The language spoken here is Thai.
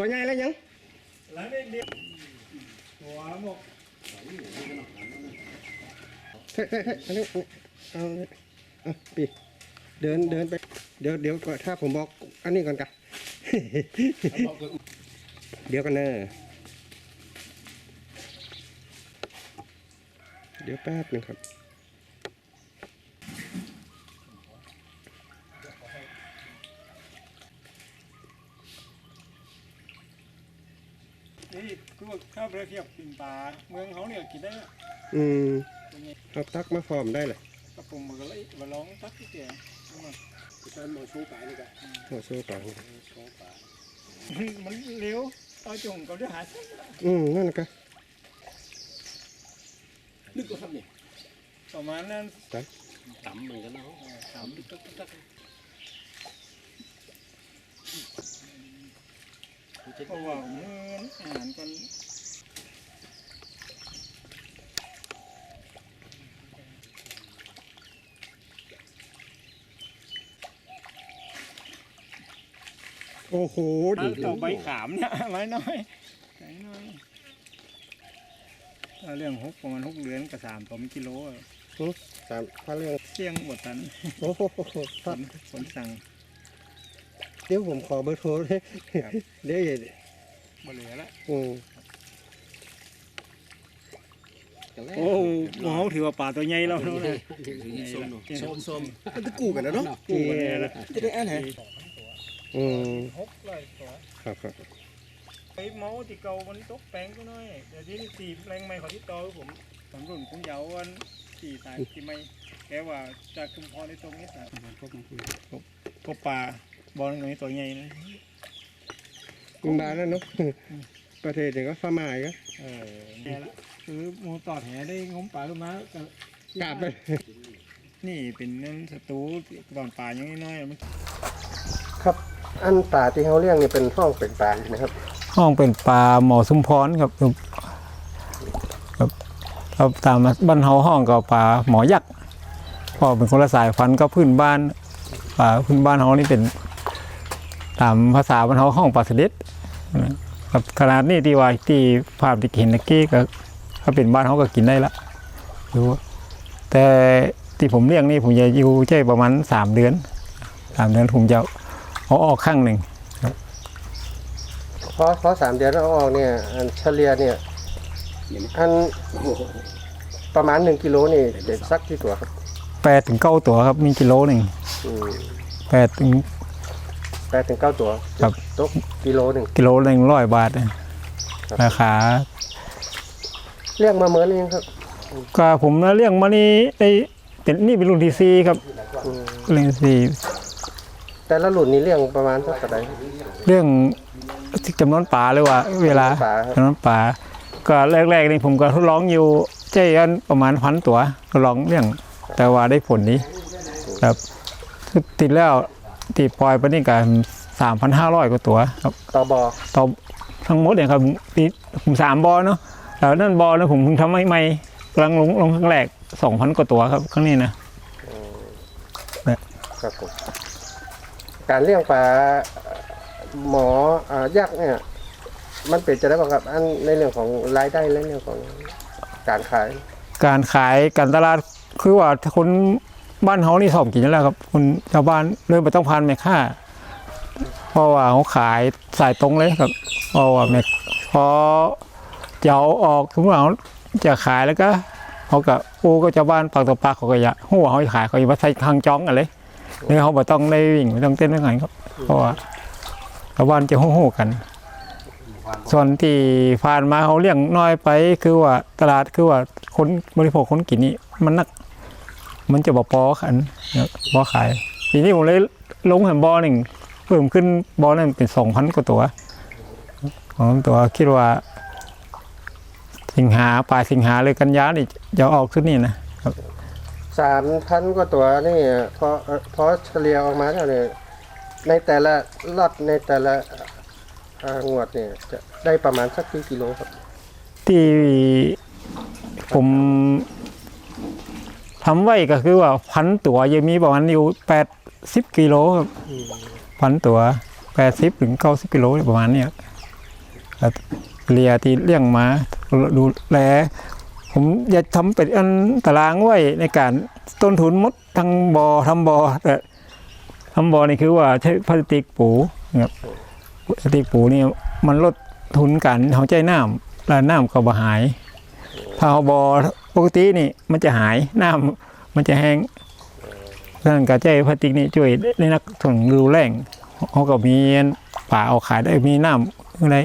ตัวใหญ่แล้วยังแล้วนี่เดียวตัวหมกเฮ้ยเฮ้ยเฮ้ยอันนี้เอาเอาปีเดินเดินไป เดี๋ยวเดี๋ยวก่อนถ้าผมบอกอันนี้ก่อนกัน เดี๋ยวกันเนอะเดี๋ยวแป๊บหนึงครับ นี่คือข้าวเปลือกเทียบกินปลาเมืองเขาเนี่ยกินได้อืมเอาตักมาฟอร์มได้เลยกระปุกมันก็เลยมาลองตักที่เกียมัน Sen on suupäin niitä. โอ้โซ่ปลามันเร็วเอาจงก็ได้หาอืมนั่นก็ Nyt on Sami. ประมาณนั้น Tắm mình cái nó. Tắm đi tắc tắc tắc. เพราะว่ามืออาหารกันโอ้โหถ้าดิ ต่อใบขามเนี่ยไว้น้อยไว้น้อยถ้าเรื่องหกประมาณหกเดือนกับสามสองกิโลอะสามพระเรื่องเสี่ยงหมดตันโอ้โหฝนฝนสั่ง เดี๋ยวผมขอเบอร์โทรเลยครับ เดี๋ยวบ่เหลือละอืม Cái lẽ. โอ้โหเขาถือว่าป่าตัวใหญ่แล้วเนาะนะ Sôm rồi. Cái- Sôm sôm. Cái củ của nó đó. กูกันเนี่ยนะ Cái đấy ăn hả? อืมหกเลยตัวครับครับไอ้เมาส์ที่เก่ามันตกแปลงก็น้อยเดี๋ยวนี้ตีแปลงใหม่ของที่เก่าผมสำรุ่นผมยาววันสี่ตายที่ไม่แกว่าจากชุมพรในตรงนี้นะก็ป่า บอลตรงนี้ตัวใหญ่นะมันมาแล้วเนาะประเทศเดี๋ยวก็ฟ้าหมายก็เออแน่ละคือหมูตอดแหได้งมป่าขึ้นมาก็กลับไป นี่เป็นนั่นศัตรูตอนป่ายังน้อยๆมันครับ อันป่าที่เขาเรียกนี่เป็นห้องเป็นป่านะครับ ห้องเป็นป่าหมอสุมพรครับครับครับตามบ้านเฮาห้องกับป่าหมอยักษ์ก็เป็นคนละสายพันธุ์ก็พื้นบ้านป่าพื้นบ้านเฮานี่เป็น ตามภาษาบ้านเฮาห้องป่าเสด็จนะครับขนาดนี้ที่ว่าที่ภาพที่เห็นเมื่อกี้ก็ถ้าเป็นบ้านเฮาก็กินได้ละดูแต่ที่ผมเลี้ยงนี่ผมจะอยู่ใช่ประมาณสามเดือนสามเดือนผมจะเอาออกข้างหนึ่งเพราะเพราะสามเดือนแล้วเอาออกเนี่ยอันเฉลี่ยเนี่ยอันประมาณหนึ่งกิโลนี่เด็ดสักที่ตัวครับแปดถึงเก้าตัวครับมีกิโลหนึ่งอืมแปดถึง แปดถึงเก้าตัวครับ ตกกิโลหนึ่งกิโลหนึ่งร้อยบาทนะครับราคาเรียกมาเหมือนนี่ครับก็ผมนะเลี้ยงมานี่ได้เป็นนี่เป็นรุ่นที่สี่ครับอืมเรื่องที่สี่แต่ละรุ่นนี่เรียงประมาณเท่าไหร่เรื่องที่จำนวนป่าเลยว่า เวลาป่าครับ จำนวนป่าก็แรกๆนี่ผมก็ทดลองอยู่ใจกันประมาณพันตัวทดลองเลี้ยงแต่ว่าได้ผลดีครับคือติดแล้ว ติดปล่อยไปนี่กันสามพันห้าร้อยกว่าตัวครับต่อบอต่อทั้งหมดเนี่ยครับปีผมสามบอลเนาะแล้วนั่นบอลนะผมเพิ่งทำใหม่ๆกำลังลงลงครั้งแรกสองพันกว่าตัวครับครั้งนี้นะครับผมการเลี้ยงปลาหมออ่ายักษ์เนี่ย มันเป็นจะได้บ้างครับอันในเรื่องของรายได้และเรื่องของการขาย การขายการตลาดคือว่าคน บ้านเขานี่สอบกินแล้วครับคนชาวบ้านเริ่มไปต้องพานแม่ค่าเพราะว่าเขาขายสายตรงเลยครับเพราะว่าแม่พอจะเอาออกถึงว่าเขาจะขายแล้วก็เขาก็โอ้ก็ชาวบ้านปากต่อปากเขาก็อยากหัวาเขาขายเขาอยู่ว่าใส่ทางจ้องกันเลยเนี่ยเขาบ่ต้องได้วิ่งไม่ต้องเต้นไม่ไหนครับ เพราะว่าชาวบ้านจะหู้กัน ส่วนที่ผ่านมาเขาเลี้ยงน้อยไปคือว่าตลาดคือว่าคนบริโภคคนกินนี่มันนัก มันจะบ่พอขันเนี่ยบ่ขายปีนี้ผมเลยลงเห็นบอหนึ่งเพิ่มขึ้นบอหนึ่งเป็นสองพันกว่าตัวของตัวคิดว่า สิงหาปลายสิงหาเลยกันยานี่จะออกชุดนี้นะสามพันกว่าตัวนี่พอเอ่อพอเฉลี่ยออกมาแล้วเนี่ยในแต่ละล็อตในแต่ละอ่างวดเนี่ยจะได้ประมาณสักกี่กิโลครับ ที่ผม ทำไว้ก็คือว่าพันตัวยังมีประมาณอยู่แปดสิบกิโลครับพันตัวแปดสิบถึงเก้าสิบกิโลประมาณเนี้ยก็เลียที่เลี้ยงมาดูแลผมอยากทำเป็นอันตารางไว้ในการต้นทุนหมดทั้งบอ่อทำบอ่อแต่ทำบ่อนี่คือว่าใช้พลาสติกปูนะครับพลาสติกปูนี่มันลดทุนกันเขาใจน้ำแล้วน้ำก็บ่หายถ้าเอาบอ่อ ปกตินี่มันจะหายน้ำมันจะแห้งท่านการใช้พลาสติกนี่ช่วยในนักถ่วงรูแรงเขาก็มีป่าเอาขายได้มีน้ำอะไร